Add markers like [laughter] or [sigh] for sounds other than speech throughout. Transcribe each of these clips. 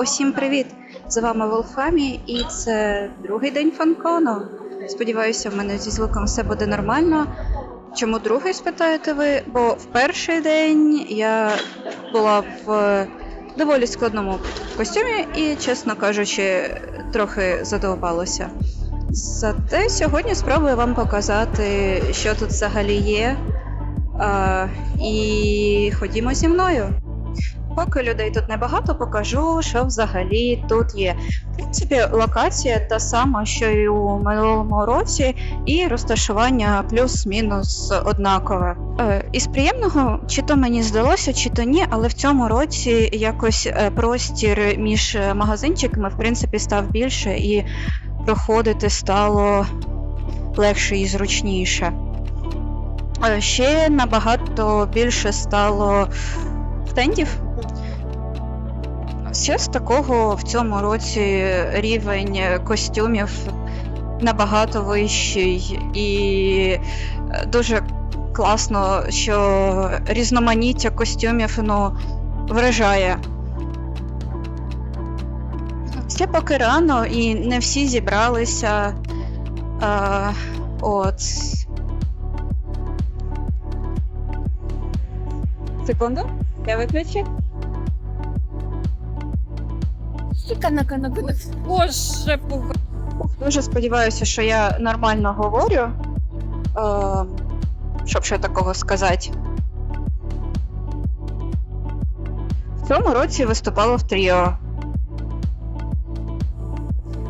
Усім привіт! З вами Волфамі, і це другий день фанкону. Сподіваюся, в мене зі звуком все буде нормально. Чому другий спитаєте ви? Бо в перший день я була в доволі складному костюмі і, чесно кажучи, трохи задовбалося. Зате сьогодні спробую вам показати, що тут взагалі є. А, і ходімо зі мною. Поки людей тут небагато, покажу, що взагалі тут є. В принципі, локація та сама, що й у минулому році, і розташування плюс-мінус однакове. Е, із приємного, чи то мені здалося, чи то ні, але в цьому році якось е, простір між магазинчиками в принципі став більше і проходити стало легше і зручніше. Е, Ще набагато більше стало стендів. Ще з такого в цьому році рівень костюмів набагато вищий, і дуже класно, що різноманіття костюмів ну, вражає. Ще поки рано і не всі зібралися. А, от. Секунду, я виключу. Боже, пуга. Дуже сподіваюся, що я нормально говорю. Е, щоб ще такого сказати. В цьому році виступала в тріо.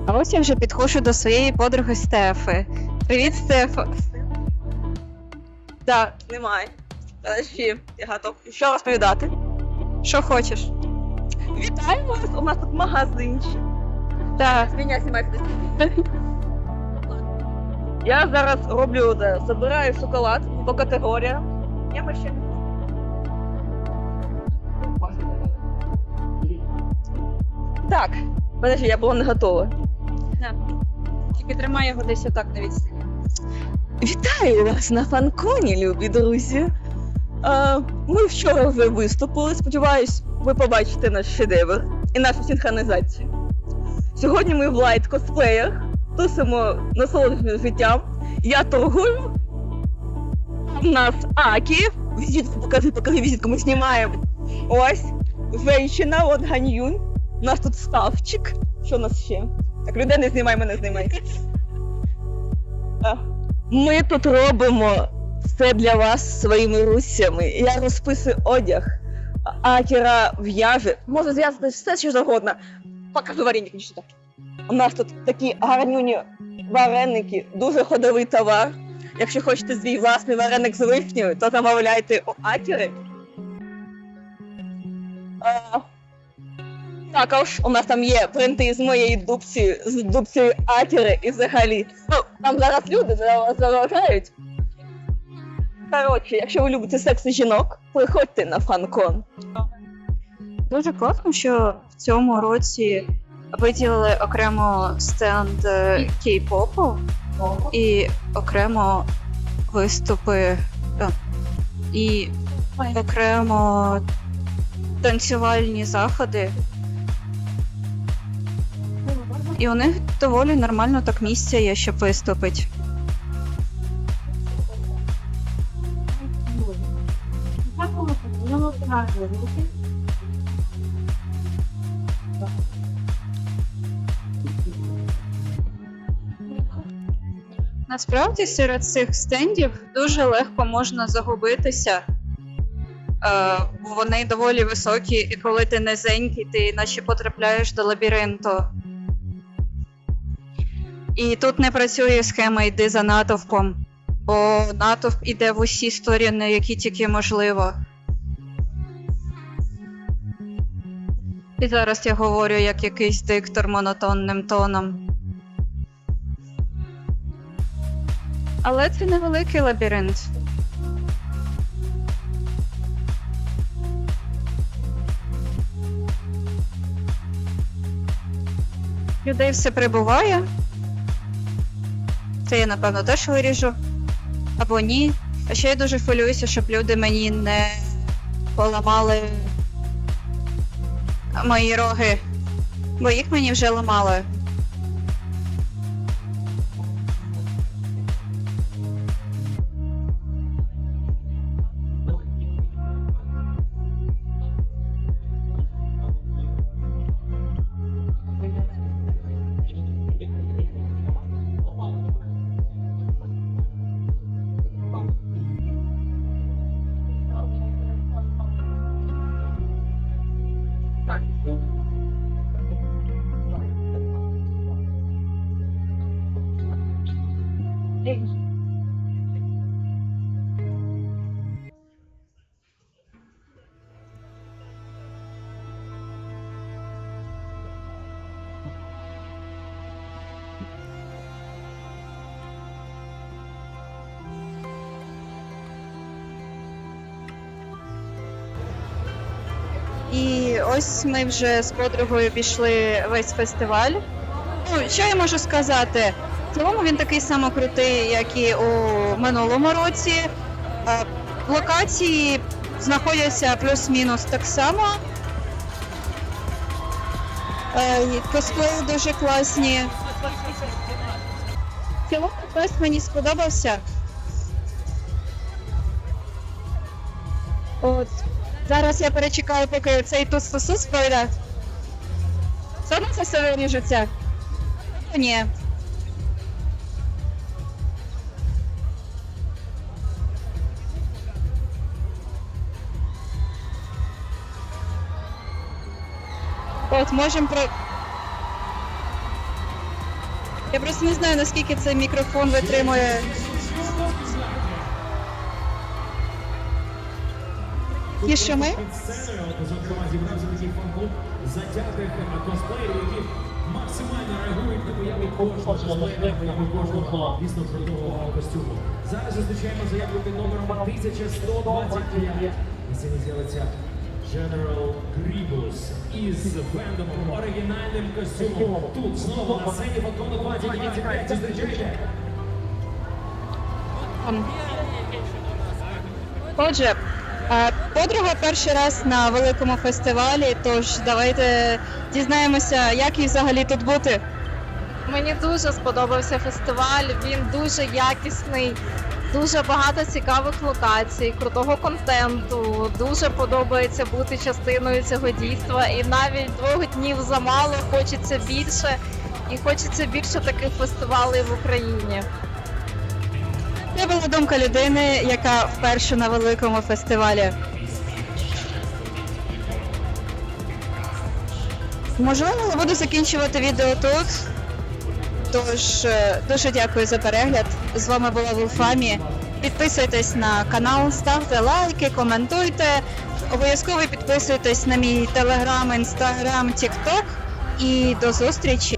А ось я вже підходжу до своєї подруги Стефи. Привіт, Стефа. Да, немає. Подожди, я готов. Що розповідати? Що хочеш? Вітаю вас! У нас тут магазинчик. Так. Меня знімай. [laughs] Я зараз роблю, да, забираю шоколад по категоріям. Я ще. Так, подожди, я була не готова. Тільки тримай його десь отак на відстані. Вітаю вас на фанконі, любі друзі. Ми вчора вже виступили. Сподіваюсь, ви побачите наш шедевр і нашу синхронізацію. Сьогодні ми в лайт косплеях тусимо насолодженим життям. Я торгую. У нас Акі. Візитку покажи, покажи візитку, ми знімаємо. Ось. Женщина, от Ганьюн. У нас тут ставчик. Що у нас ще? Так, людей не знімай, мене знімай. Ми тут робимо все для вас своїми руцями. Я розписую одяг, а Акіра в'яже. Може зв'язати все, що завгодно. Покажу вареники, так. У нас тут такі гарнюні вареники, дуже ходовий товар. Якщо хочете свій власний вареник з вишнею, то замовляйте у Акіри. А, також у нас там є принти з моєї дубці, з дубцею Акіри і взагалі. Ну, там зараз люди заважають. Коротше, якщо ви любите секс і жінок, приходьте на фанкон. Дуже класно, що в цьому році виділили окремо стенд е, кей-попу і окремо виступи е, і окремо танцювальні заходи. І у них доволі нормально так місця є, щоб виступити. Насправді серед цих стендів дуже легко можна загубитися. Е, бо вони доволі високі, і коли ти низенький, ти наче потрапляєш до лабіринту. І тут не працює схема йди за натовпом, бо натовп іде в усі сторони, які тільки можливо. І зараз я говорю як якийсь диктор монотонним тоном. Але це невеликий лабіринт. Людей все прибуває. Це я, напевно, теж виріжу. Або ні. А ще я дуже хвилююся, щоб люди мені не поламали мої роги, бо їх мені вже ламали. І ось ми вже з подругою пішли весь фестиваль. Ну, що я можу сказати? В цілому він такий само крутий, як і у минулому році. Е, Локації знаходяться плюс-мінус так само. Е, Косплеї дуже класні. В цілому фест мені сподобався. От. Зараз я перечекаю, поки цей тут сосус пройде. Все одно це все виріжеться? Ні. От, можемо про. Я просто не знаю, наскільки цей мікрофон витримує. Ті, що ми? Зокрема, зібрався такий фан-клуб затятих косплеєрів, які максимально реагують на появу кожного косплеєра, появу кожного дійсно крутого костюму. Зараз зустрічаємо заявку під номером 1125. На сцені з'явиться General Grievous із Вендомом, оригінальним костюмом. Тут знову на сцені фотону 2025. Зустрічайте! Отже, е, подруга перший раз на великому фестивалі, тож давайте дізнаємося, як їй взагалі тут бути. Мені дуже сподобався фестиваль. Він дуже якісний, дуже багато цікавих локацій, крутого контенту. Дуже подобається бути частиною цього дійства. І навіть двох днів замало, хочеться більше. І хочеться більше таких фестивалей в Україні. Це була думка людини, яка вперше на великому фестивалі. Можливо, буду закінчувати відео тут. Тож е, дуже дякую за перегляд. З вами була Вулфамі. Підписуйтесь на канал, ставте лайки, коментуйте. Обов'язково підписуйтесь на мій телеграм, інстаграм, тікток. І до зустрічі